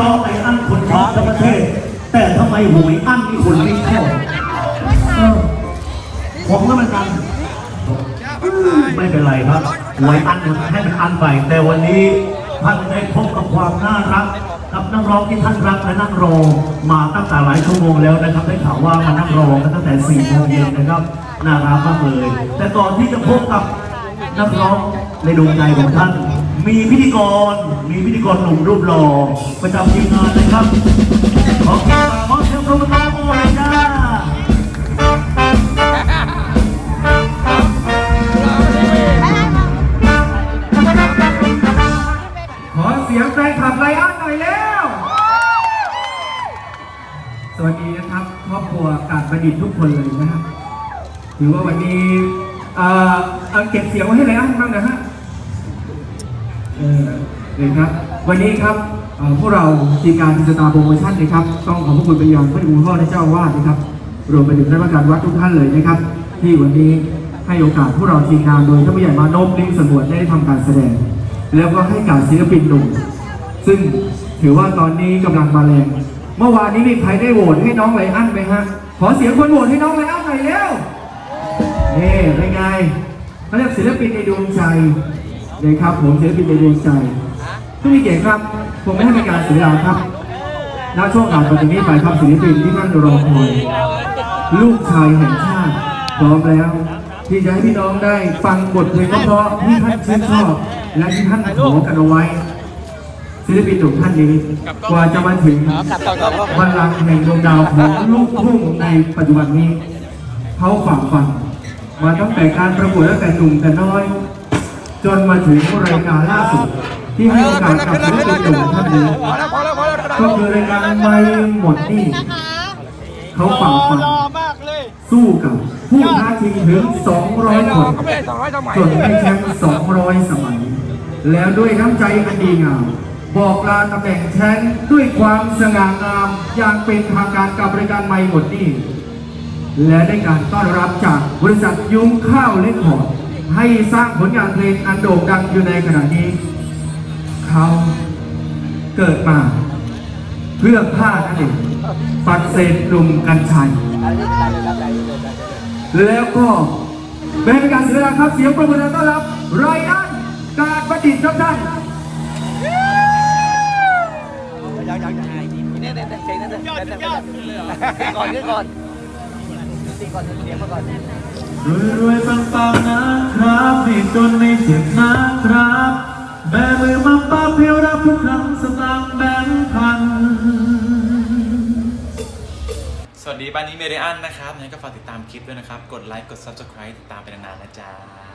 ร้องไอ้อั้นคนท้องทั้งประเทศ แต่ทำไมหวยอั้นมีคนไม่ชอบเออผมก็เหมือนกันอืมไม่เป็นไรครับหวยอั้นให้มันอั้นไปแต่วันนี้ท่านได้พบกับความน่ารักกับนักร้องที่ท่านรักและนั่งรอมาตั้งแต่หลายชั่วโมงแล้วนะครับได้ข่าวว่ามานั่งรอกันตั้งแต่สี่โมงเย็นนะครับน่ารักมากเลย แต่ก่อนที่จะพบกับนักร้องในดวงใจของท่าน มีพิธีกร มีพิธีกรหนุ่มรูปหล่อประจำทีมงานนะครับ ขอเสียงขอเสียงปรบมือต้อนรับโอ้ยจ้าขอเสียงแฟนคลับไลอ้อนหน่อยแล้ว สวัสดีนะครับ ครอบครัวกาดประดิษฐ์ทุกคนเลยนะครับถือว่าวันนี้ เอ่อเอาเก็บเสียงไว้ให้ไลอ้อนบ้างนะฮะ เออเลยครับ วันนี้ครับพวกเราทีมงานจิตตาโปรโมชั่นนะครับ ต้องขอบพระคุณไปยังพระเดชคุณพ่อและเจ้าอาวาสนะครับ รวมไปถึงท่านประการวัดทุกท่านเลยนะครับ ที่วันนี้ให้โอกาสพวกเราทีมงานโดยท่านผู้ใหญ่มานพลิงสมวนได้ทำการแสดง แล้วก็ให้การศิลปินหนุ่มซึ่งถือว่าตอนนี้กำลังมาแรงเมื่อวานนี้มีใครได้โหวตให้น้องไลอ้อนไหมฮะ ขอเสียงคนโหวตให้น้องไลอ้อนหน่อยเร็วนี่เป็นไงเขาเรียกศิลปินในดวงใจ เลยครับผมศิลปินในดวงใจทุกมีเกียรติครับผมไม่ให้เป็นการเสียเวลาครับณช่วงงานตอนนี้ไปครับศิลปินที่ท่านรอคอยลูกชายแห่งชาติพร้อมแล้ว ที่จะให้พี่น้องได้ฟังบทเพลงเพราะๆที่ท่านชื่นชอบและที่ท่านขอกันเอาไว้ศิลปินหนุ่มท่านนี้กว่าจะมาถึงบัลลังก์แห่งดวงดาวของลูกทุ่งในปัจจุบันนี้เขาฝ่าฟันมาตั้งแต่การประกวดตั้งแต่หนุ่มแต่น้อย จนมาถึงรายการล่าสุดที่ให้โอกาสกับศิลปินหนุ่มท่านนี้ก็คือรายการไม่หมดนี่เขาฝ่าฟันสู้กับผู้ท้าชิงถึง 200 คนจนได้แชมป์200 สมัย แล้วด้วยน้ำใจอันดีงามบอกลาตำแหน่งแชมป์ด้วยความสง่างามอย่างเป็นทางการกับรายการไม่หมดนี่และได้การต้อนรับจากบริษัทยุ้งข้าวเล็กหอด ให้สร้างผลงานเพลงอันโด่งดังอยู่ในขณะนี้ เขาเกิดมา เพื่อผ้านั่นเองปัดเศษหนุ่มกัญชัย แล้วก็เป็นการเสียเวลาครับเสียงประมือต้อนรับไรอันการประดิษฐ์ครับท่านก่อนขึ้นก่อนตีก่อนเสียงมาก่อน รวยรวยปังปังนะครับไม่จนไม่เจ็บนะครับแบมือมาป้าเพียวรับทุกครั้งสตางค์แบงค์พัน สวัสดีบ้านนี้เมเดียนนะครับงั้นก็ฝากติดตามคลิปด้วยนะครับ กดไลค์ กด Subscribe ติดตามไปนานๆนะจ๊ะ